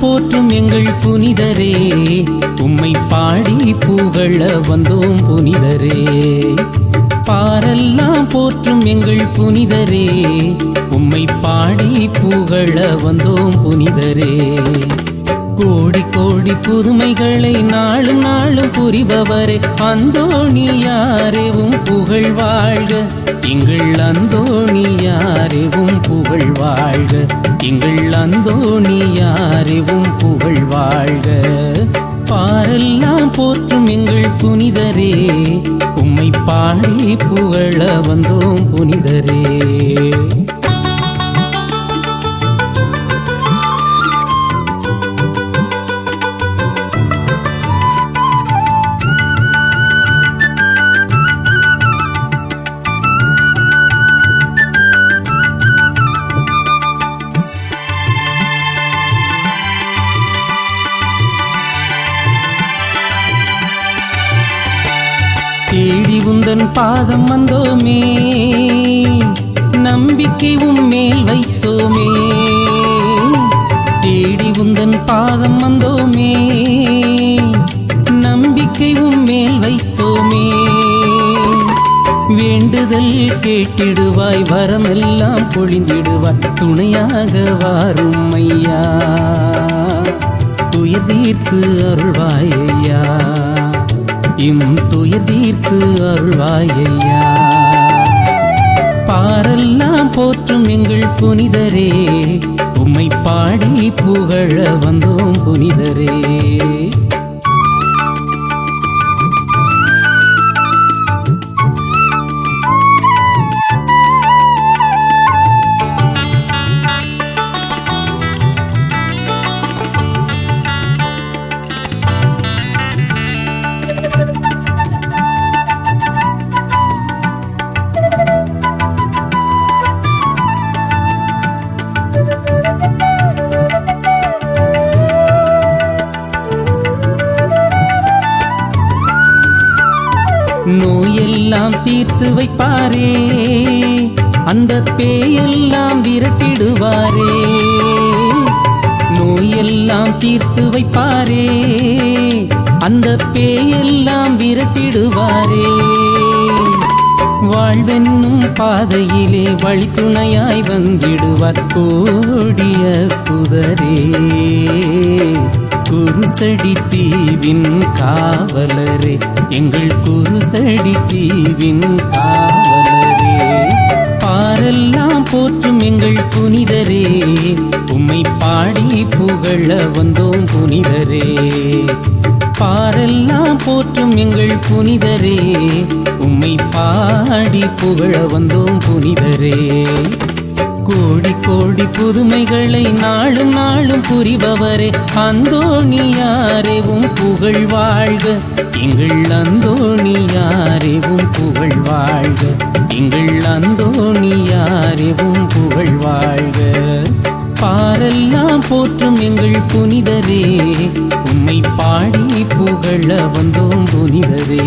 போற்றும் எங்கள் புனிதரே. உம்மை பாடி புகழ வந்தோம் புனிதரே. பாரெல்லாம் போற்றும் எங்கள் புனிதரே. உம்மை பாடி புகழ வந்தோம் புனிதரே. கோடி கோடி புதுமைகளை நாளும் புரிபவரே அந்தோணியாரேவும் புகழ் வாழ்க. எங்கள் அந்தோணியாரேவும் புகழ் வாழ்க. எங்கள் அந்தோணியாரேவும் புகழ் வாழ்க. பாரெல்லாம் போற்றும் எங்கள் புனிதரே உம்மை பாடி புகழ வந்தோம் புனிதரே. தேடி உந்தன் பாதம் வந்தோமே. நம்பிக்கை உம்மேல் வைத்தோமே. தேடி உந்தன் பாதம் வந்தோமே. நம்பிக்கை உம்மேல் வைத்தோமே. வேண்டுதல் கேட்டிடுவாய் வரமெல்லாம் பொழிந்திடுவாய். துணையாக வாரும் ஐயா. துயர் தீர்த்து அருள்வாய் ஐயா. இம் துயர் தீர்த்து அருள்வாயையா பாரெல்லாம் போற்றும் எங்கள் புனிதரே. உம்மை பாடி புகழ வந்தோம் புனிதரே. நோயெல்லாம் தீர்த்து வைப்பாரே. அந்த பேயெல்லாம் விரட்டிடுவாரே. நோயெல்லாம் தீர்த்து வைப்பாரே. அந்த பேயெல்லாம் விரட்டிடுவாரே. வாழ்வென்னும் பாதையிலே வழித்துணையாய் வந்திடுவார் கோடிய புதரே. குருசடி தீவின் காவலரே. எங்கள் குருசடி தீவின் காவலரே. பாரெல்லாம் போற்றும் எங்கள் புனிதரே. உம்மை பாடி புகழ வந்தோம் புனிதரே. பாரெல்லாம் போற்றும் எங்கள் புனிதரே. உம்மை பாடி புகழ வந்தோம் புனிதரே. கோடி கோடி புதுமைகளை நாளும் நாளும் புரிபவரே அந்தோணியாரேவும் புகழ் வாழ்க. எங்கள் அந்தோணியாரேவும் புகழ் வாழ்க. எங்கள் அந்தோணியாரேவும் புகழ் வாழ்க. பாரெல்லாம் போற்றும் எங்கள் புனிதரே உம்மை பாடி புகழ வந்தோம் புனிதரே.